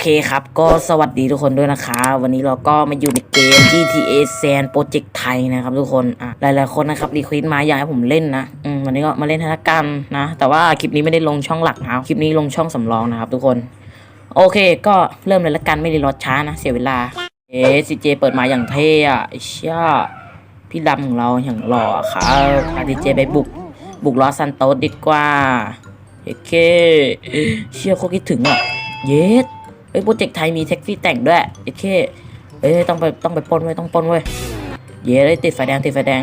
เคครับ ก็สวัสดีทุกคนด้วยนะคะ วันนี้เราก็มาอยู่ในเกม GTA San Project ไทยนะครับทุกคนอะหลายๆคนนะครับรีเควสต์มาอยากให้ผมเล่นนะอืมวันนี้ก็มาเล่นธนกรรมนะ แต่ว่าคลิปนี้ไม่ได้ลงช่องหลักนะคลิปนี้ลงช่องสำรองนะครับทุกคน โอเค ก็เริ่มเลยละกันไม่ได้รอช้านะ เสียเวลา เอ๊ซีเจเปิดมาอย่างเท่อะไอ้เชี่ยพี่ดำของเราอย่างหล่อครับพาดีเจไปบุก บุกลอสซันโตสดีกว่าโอเค เชี่ยโคตรคิดถึงอะ เยสเอ้ยโปรเจกต์ไทยมีแท็กซี่แต่งด้วยโอเคเอ้ยต้องไปต้องไปปนไว้ต้องปนไว้เยสเลยติดไฟแดงติดไฟแดง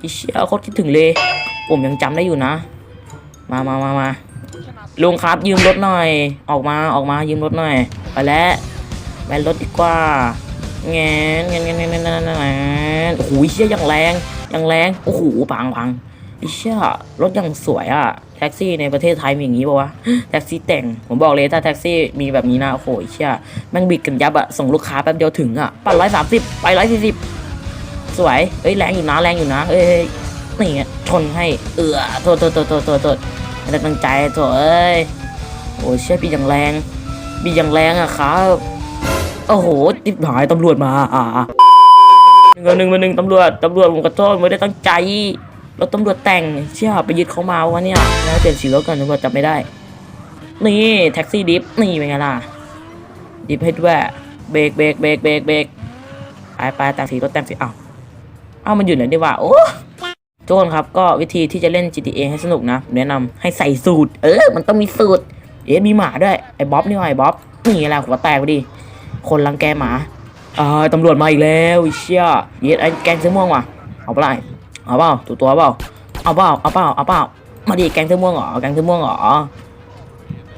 อีเชี่ยโคตรคิดถึงเลย ผมยังจำได้อยู่นะ มามามามาลุงครับยืมรถหน่อย ออกมาออกมายืมรถหน่อย ไปแล้วแวนรถดีกว่าแงนแงนแงนแงนแงนแงนแงนโอ้โหเชี่ยย่างแรงย่างแรงโอ้โหพังพัง อีเชี่ยรถย่างสวยอะแท็กซี่ในประเทศไทยมีอย่างนี้ปะวะแท็กซี่แต่งผมบอกเลยถ้าแท็กซี่มีแบบนี้นะโอ้โหเชี่ยแม่งบิดกันยับอะส่งลูกค้าแป๊บเดียวถึงอะปั่นร้อยสามสิบไปร้อยสี่สิบสวยเอ้ยแรงอยู่นะแรงอยู่นะเอ้ยนี่ชนให้เอือโทษโทษโทษโทษโทษโทษไม่ได้ตั้งใจโถเอ้ยโอ้ยเชี่ยบีอย่างแรงบีอย่างแรงอะครับโอ้โหติดหายตำรวจมาอ่าหนึ่งหนึ่งมาหนึ่งตำรวจตำรวจผมขอโทษไม่ได้ตั้งใจ รถตำรวจแต่งเชี่ยไปยึดเขามาวะเนี่ยแล้วเปลี่ยนสีรถกันตำรวจจับไม่ได้ นี่แท็กซี่ดิฟนี่เป็นไงล่ะดิฟให้ด้วยเบรกเบรกเบรกเบรกเบรกไปไปแต่งสีรถแต่งสีเอ้าเอ้ามันอยู่ไหนดีวะโอ้ทุกคนครับก็วิธีที่จะเล่น GTA ให้สนุกนะ แนะนำให้ใส่สูตร เออ มันต้องมีสูตร เอ๊ะมีหมาด้วย ไอ้บ๊อบนี่ว่าไอ้บ๊อบนี่แหละหัวแตกพอดี คนรังแกหมาอ่าตำรวจมาอีกแล้วเชี่ยเย็ดไอ้แกงเสื้อม่วงว่ะเอาเปล่า เอาเปล่าตัวตัวเปล่าเอาเปล่าเอาเปล่าเอาเปล่ามาดิแกงเสื้อม่วงเหรอแกงเสื้อม่วงเหรอ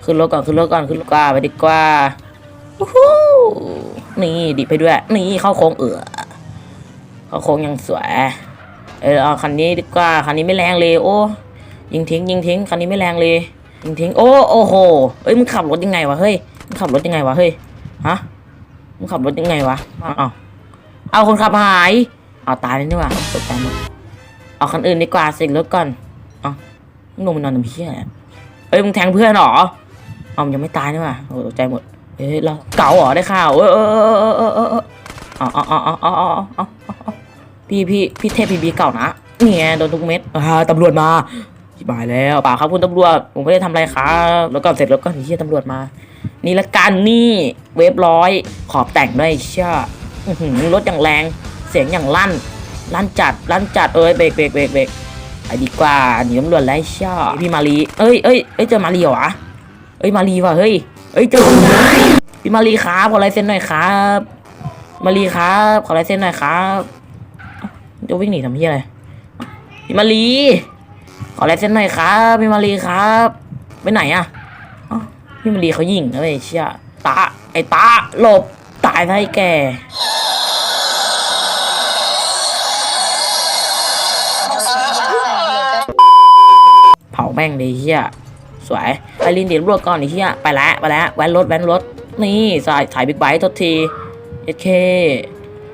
ขึ้นรถก่อนขึ้นรถก่อนขึ้นรถกว่าไปดีกว่าวู้นี่ดิไปด้วย นี่เข้าโค้งเอือเข้าโค้งยังสวยเออเอาคันนี้ดีกว่าคันนี้ไม่แรงเลยโอ้ยิงทิ้งยิงทิ้งคันนี้ไม่แรงเลยยิงทิ้งโอ้โอ้โหเอ้ยมึงขับรถยังไงวะเฮ้ยมึงขับรถยังไงวะเฮ้ยฮะมึงขับรถยังไงวะอ้าวเอาคนขับหายเอาตายแล้วนี่ว่าตกใจหมด เอาคันอื่นดีกว่าเสกรถก่อนเอามึงลงมานอนทำเพี้ยอะไรเอ้ยมึงแทงเพื่อนเหรอเอามันยังไม่ตายนี่ว่าโอ้ใจหมดเอ้ยเราเก่าเหรอได้ข่าวเออเออเออเออเออเออเออเออเออพี่พี่พี่เทพพีบีเก่านะนี่ไงโดนทุกเม็ดอ่าตำรวจมาชิบายแล้วป่าครับคุณตำรวจผมไม่ได้ทำอะไรครับแล้วก็เสร็จแล้วก็เฮียตำรวจมา นี่ละกันนี่เวฟร้อยขอบแต่งด้วยเชื่อรถอย่างแรงเสียงอย่างลั่น ลั่นจัดลั่นจัดเอ้ยเบรกเบรกเบรกเบรกไปดีกว่าหนีตำรวจไล่เชื่อพี่มารีเอ้ยเอ้ยเอ้ยเจอมารีเหรอวะเอ้ยมารีว่ะเฮ้ยเอ้ยเจอพี่มารีครับขอลายเซ็นหน่อยครับ มารีครับขอลายเซ็นหน่อยครับจะวิ่งหนีทำเพี้ยอะไรพี่มารีขอลายเซ็นหน่อยครับพี่มารีครับไปไหนอะพี่มารีเขายิงนะเว้ยเชี่ยตาไอ้ตาหลบตายไอ้แก แม่งเลยเชี่ยสวยไปลินเดี๋ยวรวดก่อนไอ้เชี่ยไปแล้วไปแล้วแว้นรถแว้นรถนี่สายถ่ายบิ๊กไบค์ทดทีเย็ดเค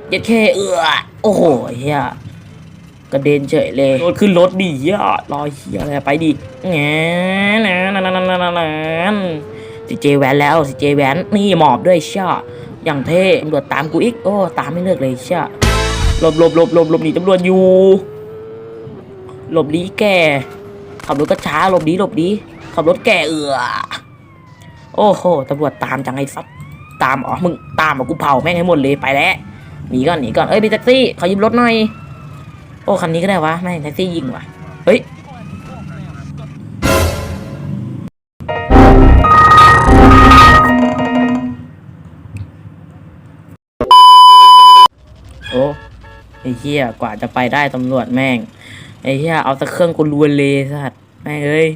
เย็ดเคเอือโอ้โหเฮียกระเด็นเฉยเลยรถขึ้นรถดิเฮียรอเฮียอะไรไปดิแงนะนะนะนะนะนะนะสิเจแวนแล้วสิเจแวนนี่หมอบด้วยเชี่ยอย่างเท่ตำรวจตามกูอีกโอ้ตามไม่เลิกเลยเชี่ยหลบหลบหลบหลบหลบหนีตำรวจอยู่หลบดีแก ขับรถก็ช้าหลบดีหลบดีขับรถแกเอือโอ้โหตำรวจตามจังไอ้ซับตามอ๋อมึงตามมากูเผาแม่งให้หมดเลยไปแล้วหนีก่อนหนีก่อนเอ้ยมีแท็กซี่ขอยืมรถหน่อยโอ้คันนี้ก็ได้วะแม่งแท็กซี่ยิงว่ะเฮ้ยโอ้ไอ้เหี้ยกว่าจะไปได้ตำรวจแม่ง ไอ้เหี้ยเอาสักเครื่องกูรวนเลยสัตว์แม่งเอ้ย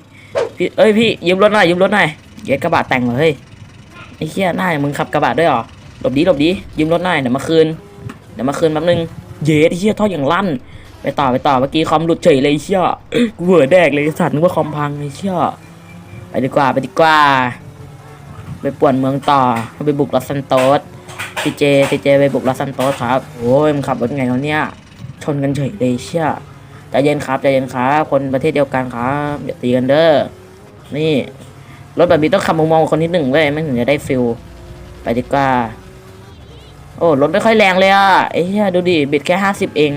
พี่เอ้ยพี่ยืมรถหน่อยยืมรถหน่อยเดี๋ยวกระบะแต่งเหรอเฮ้ยไอ้เหี้ยหน้ามึงขับกระบะด้วยเหรอหลบดีหลบดียืมรถหน่อยเดี๋ยวมาคืนเดี๋ยวมาคืนแป๊บนึงเย็ดไอ้เหี้ยท่ออย่างลั่น ไปต่อไปต่อเมื่อกี้คอมหลุดเฉยเลยไอ้เชี่ยกูเวอแดกเลยสัตว์นึกว่าคอมพังไอ้เชี่ยไปดีกว่าไปดีกว่า ไปป่วนเมืองต่อไปบุกลอสซันโตสทีเจทีเจไปบุกลอสซันโตสครับโอ้ยมันขับรถไงวะเนี่ยชนกันเฉยเลยเชี่ย ใจเย็นครับใจเย็นครับ คนประเทศเดียวกันครับอย่าตีกันเด้อนี่รถแบบนี้ต้องขับมุมมองคนนิดหนึ่งเว้ยไม่ถึงจะได้ฟิลดีกว่าโอ้รถไม่ค่อยแรงเลยอะไอ้เหี้ยดูดิบ็ดแค่ห้าสิบเอง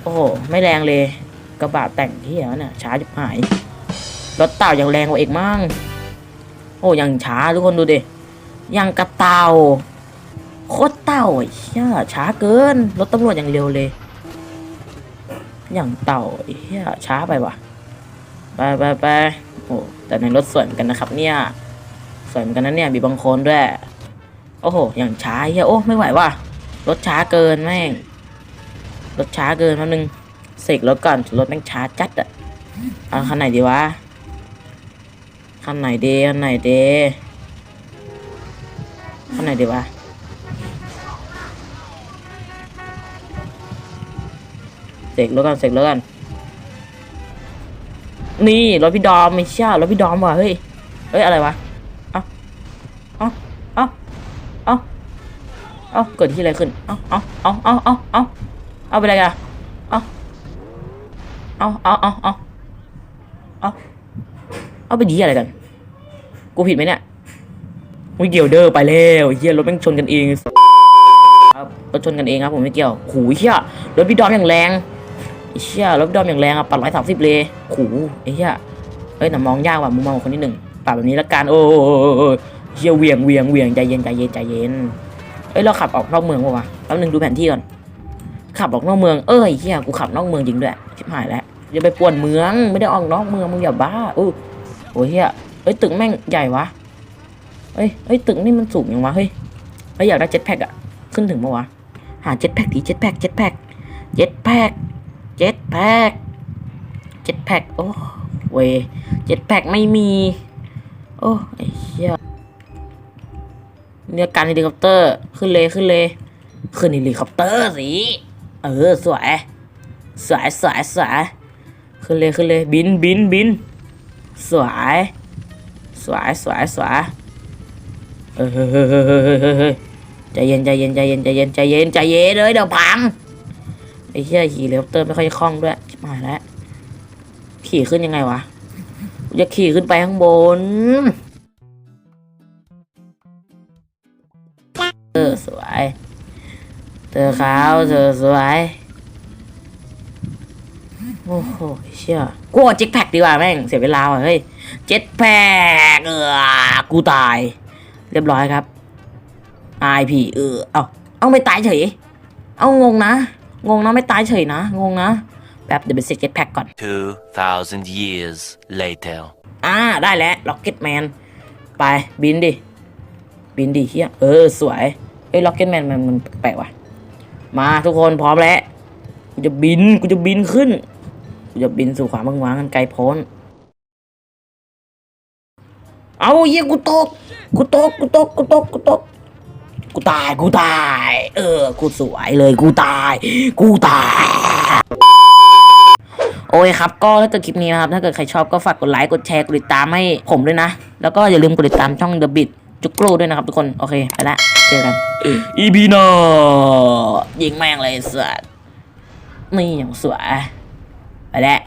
โอ้โหไม่แรงเลยกระบะแต่งเที่ยเนี่ยช้าจิบหายรถเต่าอยังแรงกว่าเอกมั่งโอ้ยังช้าทุกคนดูดิยังกระเต่าโคตรเต่าไอ้เหี้ยช้าเกินรถตำรวจอยังเร็วเลย อย่างเต่าเหี้ยช้าไปว่ะ ไปไปไปโอ้แต่ในรถสวยเหมือนกันนะครับ เนี่ย สวยเหมือนกันนะเนี่ยมีบางคนด้วย โอ้โห อย่างช้าเฮียโอ้ไม่ไหวว่ะ รถช้าเกินแม่ง รถช้าเกินแป๊บนึงเสกรถก่อนรถแม่งช้าจัดอะเอาคันไหนดีวะ คันไหนดีคันไหนดีคันไหนดีวะ เสกรถก่อนเสกรถก่อนนี่รถพี่ดอมไม่ใช่รถพี่ดอมว่ะเฮ้ยเฮ้ยอะไรวะเอ้าเอ้าเอ้าเอ้าเอ้าเกิดที่อะไรขึ้นเอ้าเอ้าเอ้าเอ้าเอ้าเอ้าเอาไปอะไรกันเอ้าเอ้าเอ้าเอ้าเอ้าเอ้าเอาไปดีอะไรกัน กูผิดไหมเนี่ยไม่เกี่ยวเด้อไปแล้วเฮียรถแม่งชนกันเองครับรถชนกันเองครับผมไม่เกี่ยวหูยเฮียรถพี่ดอมอย่างแรง ไอ้เฮียรถพี่ดอมอย่างแรงอะปัดร้อยสามสิบเลยหูไอ้เฮียเอ้ยแต่มองยากว่ะมุมมองคนที่หนึ่งปรับแบบนี้ละกันโอ้โหเฮียเวียงเวียงเวียงใจเย็นใจเย็นใจเย็นเอ้ยเราขับออกนอกเมืองปะวะแป๊บนึงดูแผนที่ก่อนขับออกนอกเมืองเอ้ยเฮียกูขับนอกเมืองจริงด้วยชิบหายแล้วอย่าไปป่วนเมืองไม่ได้ออกนอกเมืองมึงอย่าบ้าอู้โอ้ยเฮียเอ้ยตึกแม่งใหญ่วะเอ้ยเอ้ยตึกนี่มันสูงยังวะเฮ้ยเฮ้ยอยากได้เจ็ตแพ็กอะขึ้นถึงปะวะหาเจ็ตแพ็กดีเจ็ตแพ็กเจ็ตแพ็กเจ็ตแพ็ก เจ็ตแพ็กเจ็ตแพ็กโอ้เวยเจ็ตแพ็กไม่มี โอ้ไอ้เหี้ยเนี่ยการเฮลิคอปเตอร์ ขึ้นเลยขึ้นเลย ขึ้นเฮลิคอปเตอร์สิ เออ สวย สวยสวยสวยขึ้นเลยขึ้นเลยบินบินบิน สวย สวยสวยสวยเออเฮ้ยเฮ้ยเฮ้ยเฮ้ยเฮ้ยเฮ้ยเฮ้ยใจเย็นใจเย็นใจเย็นใจเย็นใจเย็นใจเย็นเลยเดี๋ยวพัง ไอ้เหี้ยขี่เฮลิคอปเตอร์ไม่ค่อยคล่องด้วยชิบหายแล้วขี่ขึ้นยังไงวะจะขี่ขึ้นไปข้างบนเออสวย เธอขาวเธอสวย โอ้โหเชี่ยกูเอาเจ็ตแพ็กดีกว่าแม่ง เสียเวลาว่ะเฮ้ย เจ็ตแพ็กเออกูตาย เรียบร้อยครับ IP เออ เอา เอาไม่ตายเฉย เอางงนะ งงนะไม่ตายเฉยนะ งงนะแป๊บเดี๋ยวไปเซ็ตเจ็ตแพ็กก่อน 2,000 years later. อ่าได้แล้วล็อกเก็ตแมนไปบินดิ บินดิเฮียเออ สวย เอ้ยล็อกเก็ตแมนมันมันแปลกๆว่ะ มาทุกคนพร้อมแล้ว กูจะบิน กูจะบินขึ้น กูจะบินสู่ความบังวางกันไกลโพ้น เอาเฮียกูตก กูตก กูตก กูตก กูตก กูตาย กูตาย เออ กูสวยเลย กูตาย กูตาย โอเคครับ ก็ถ้าเกิดคลิปนี้นะครับ ถ้าเกิดใครชอบก็ฝากกดไลค์ กดแชร์ กดติดตามให้ผมด้วยนะ แล้วก็อย่าลืมกดติดตามช่อง The Bit จุกโกรด้วยนะครับทุกคน โอเค ไปละ เจอกันอีพีหน้ายิงแม่งเลยสัสนี่อย่างสวย ไปแล้ว